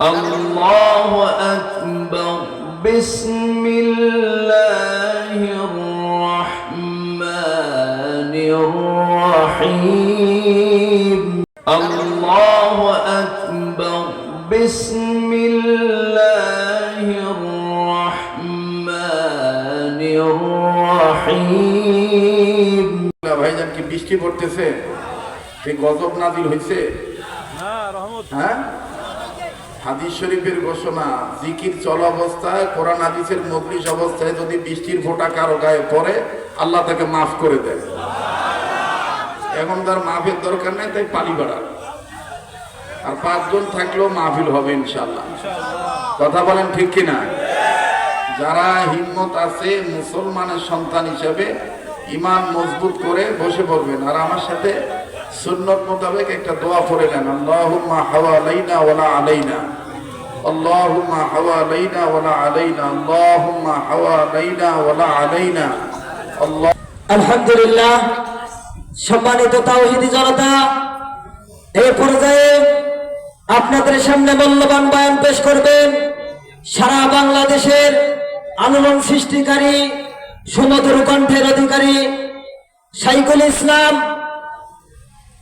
الله أكبر بسم الله الرحمن الرحيم الله أكبر بسم الله الرحمن الرحيم না ভাইজান কি বৃষ্টি পড়তেছে কি গজব নাজিল হয়েছে হ্যাঁ হাদিস শরীফের ঘোষণা, জিকির চলা অবস্থায়, কোরআন হাদিসের মজলিস অবস্থায় যদি বৃষ্টির ফোঁটা কারও গায়ে পড়ে, আল্লাহ তাকে মাফ করে দেয়। এখন তার মাফের দরকার নেই, তাই পানি বাড়া। আর পাঁচজন থাকলেও মাহফিল হবে ইনশাল্লাহ কথা বলেন ঠিক কিনা? যারা হিম্মত আছে মুসলমানের সন্তান হিসেবে ইমান মজবুত করে বসে পড়বেন। আর আমার সাথে সুন্নত মোতাবেক একটা দোয়া পড়ে নেন। হাওয়া আলাইনা ওয়ালা আলাইনা। হাওয়া আলাইনা ওয়ালা আলাইনা। আল্লাহুম্মা হাওয়া আলাইনা ওয়ালা আলাইনা। আল্লাহ আলহামদুলিল্লাহ। সম্মানিত তাওহিদি জনতা এই পর্যায়ে আপনাদের সামনে মূল্যবান বয়ান পেশ করবেন। সারা বাংলাদেশের আন্দোলন সৃষ্টিকারী, সুমধুর কণ্ঠের অধিকারী, সাইকুল ইসলাম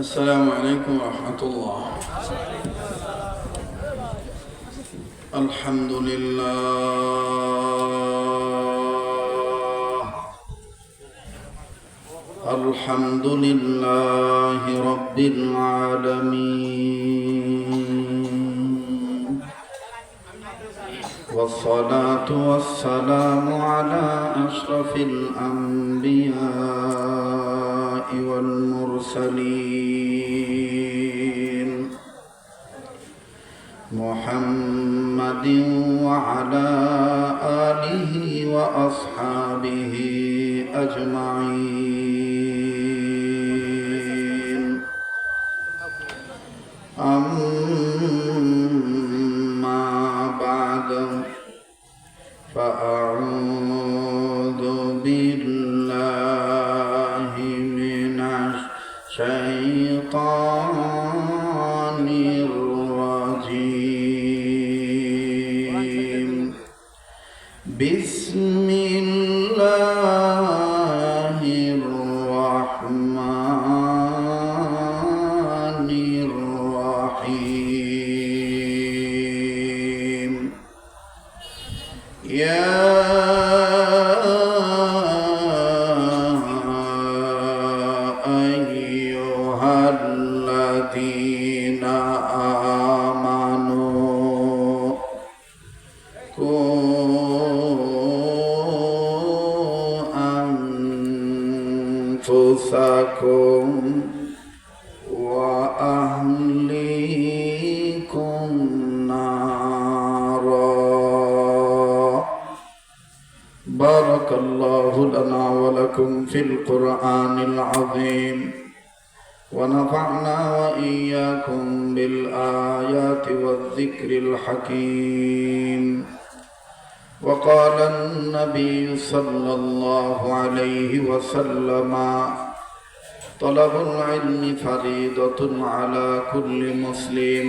السلام عليكم ورحمة الله. الحمد لله. الحمد لله رب العالمين. والصلاة والسلام على أشرف الأنبياء والمرسلين. محمد وعلى آله وأصحابه أجمعين. أما بعد فأعوذ بالله الرحمن بارك الله لنا ولكم في القرآن العظيم. ونفعنا وإياكم بالآيات والذكر الحكيم. وقال النبي صلى الله عليه وسلم طلب العلم فريضة على كل مسلم.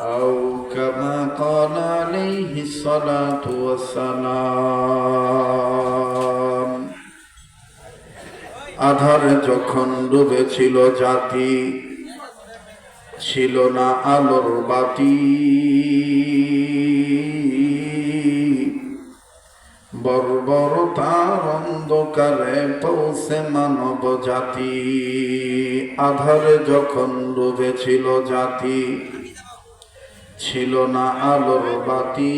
أو كما قال عليه الصلاة والسلام আধারে যখন ডুবেছিল জাতি ছিল না আলোর বাতি বর্বরতার অন্ধকারে পৌঁছে মানব জাতি আধারে যখন ডুবেছিল জাতি ছিল না আলোর বাতি।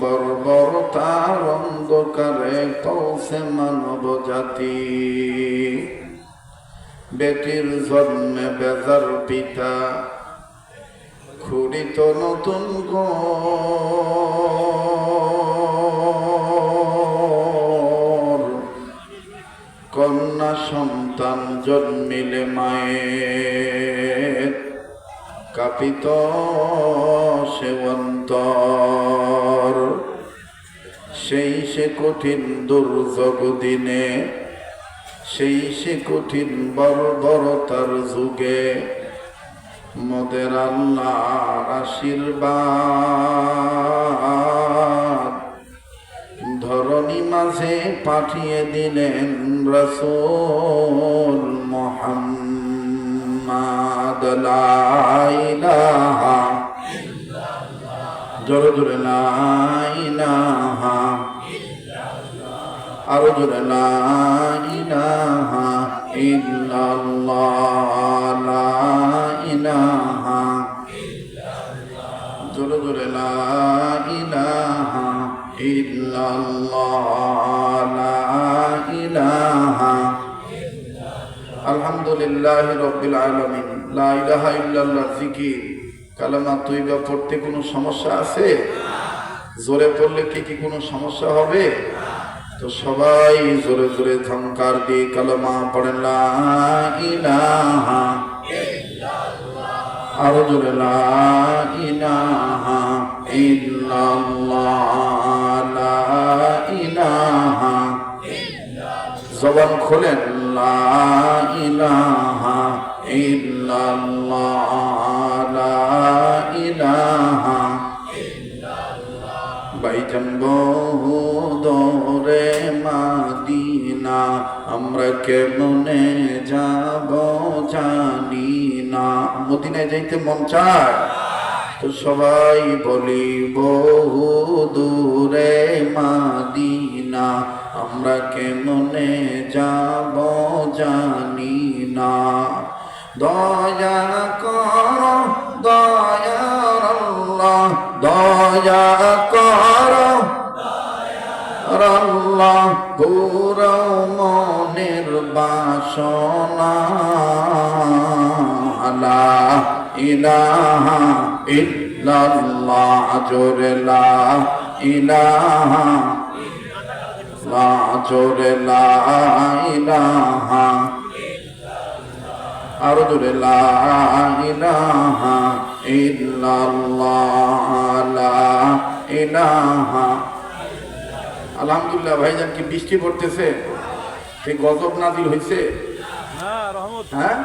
বর্বরতার অন্ধকারে পৌঁছে মানব জাতি। বেটির জন্মে বেজার পিতা খুড়ি তো নতুন ঘর। কন্যা সন্তান জন্মিলে মায়ের। কাপিত সেবন্তর সেই সে কঠিন দুর্যোগ দিনে, সেই সে কঠিন বর্বরতার যুগে, মোদের আল্লাহর আশীর্বাদ। ধরণী মাঝে পাঠিয়ে দিলেন রসুল মোহাম্মদ জোরে জোরে লা ইলাহা আরও জোরে লা ইলাহা ইল্লাল্লাহ। লা ইলাহা জোরে ইলাহা আলহামদুলিল্লাহ রব্বিল আলামিন, লা ইলাহা ইল্লাল্লাহ, জিকির। কালামা তৈবা পড়তে কোনো সমস্যা আছে? জোরে পড়লে কি কি কোনো সমস্যা হবে? তো সবাই জোরে জোরে ঝঙ্কার দিয়ে কালামা পড়েন, লা ইলাহা আরও জোরে, লা ইল্লাল্লাহ। জবান খোলেন ইলাহা বহু দরে মাদিনা, আমরা কেমনে যাব জানি না। মদিনায় যাইতে মন চায়? সবাই বলি, বহু দূরে মাদিনা, আমরা কেমনে যাব জানি না। দয়া কর আল্লাহ, দয়া কর পুরো মনের বাসনা। লা ইলাহা ইল্লাল্লাহ জোরে লা ইলাহা লা জোরে লা ইলাহা আরও জোরে লা ইলাহা ইল্লাল্লাহ লা ইলাহা আলহামদুলিল্লাহ ভাইজান কি বৃষ্টি পড়তেছে? এই গজব নাজিল হয়েছে হ্যাঁ?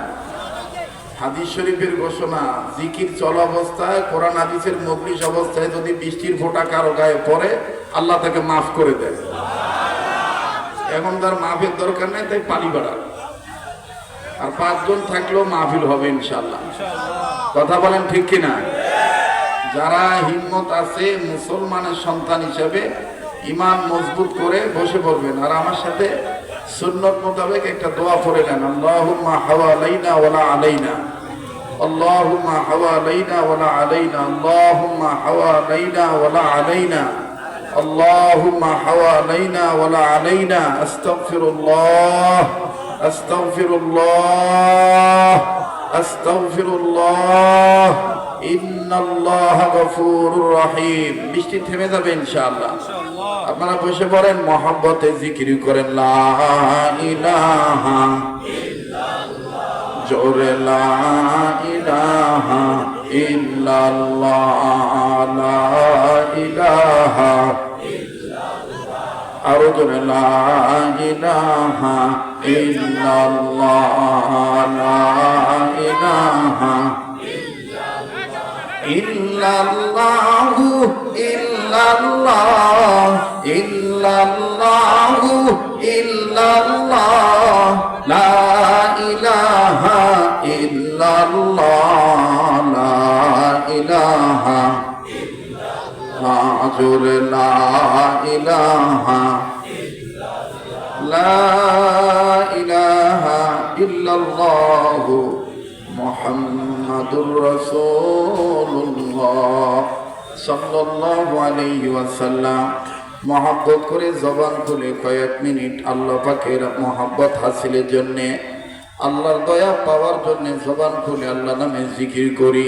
হাদিস শরীফের ঘোষণা, জিকির চল অবস্থায় কোরআন হাদিসের মজলিস অবস্থায় যদি বৃষ্টির ফোঁটা কারও গায়ে পড়ে, আল্লাহ তাকে মাফ করে দেয়। এখন তার মাফের দরকার নেই, তাই পানি বাড়ার আর পাঁচজন থাকলেও মাহফিল হবে ইনশাল্লাহ কথা বলেন ঠিক কিনা? যারা হিম্মত আছে মুসলমানের সন্তান হিসেবে ইমান মজবুত করে বসে পড়বেন। আর আমার সাথে সুন্নত মোতাবেক একটা দোয়া পড়ে নেন আল্লাহুম্মা হাওয়ালাইনা ওয়ালা আলাইনা আল্লাহুম্মা হাওয়ালাইনা ওয়ালা আলাইনা আল্লাহুম্মা হাওয়ালাইনা ওয়ালা আলাইনা اللهم حوالينا ولا علينا استغفر الله استغفر الله استغفر الله ان الله غفور رحيم বৃষ্টি থেমে যাবে ইনশাআল্লাহ আপনারা বসে পড়েন, মহব্বতে জিকির করেন, লা ইলাহা জোরে আরও জোরে, লা ইলাহা ইল্লাল্লাহ, লা ইলাহা ইল্লাল্লাহু, ইল্লাল্লাহ, ইল্লাল্লাহু, লা ইলাহা ইল্লাল্লাহ, লা ইলাহা মাজুর লা ইলাহা লা ইলাহা ইল্লাল্লাহু মুহাম্মাদুর রাসূলুল্লাহ। সাল্লাল্লাহু আলাইহি ওয়াসাল্লাম, মহব্বত করে জবান খুলে কয়েক মিনিট আল্লাহ পাকের মহাব্বত হাসিলের জন্যে, আল্লাহর দয়া পাওয়ার জন্যে জবান খুলে আল্লাহ নামে জিকির করি।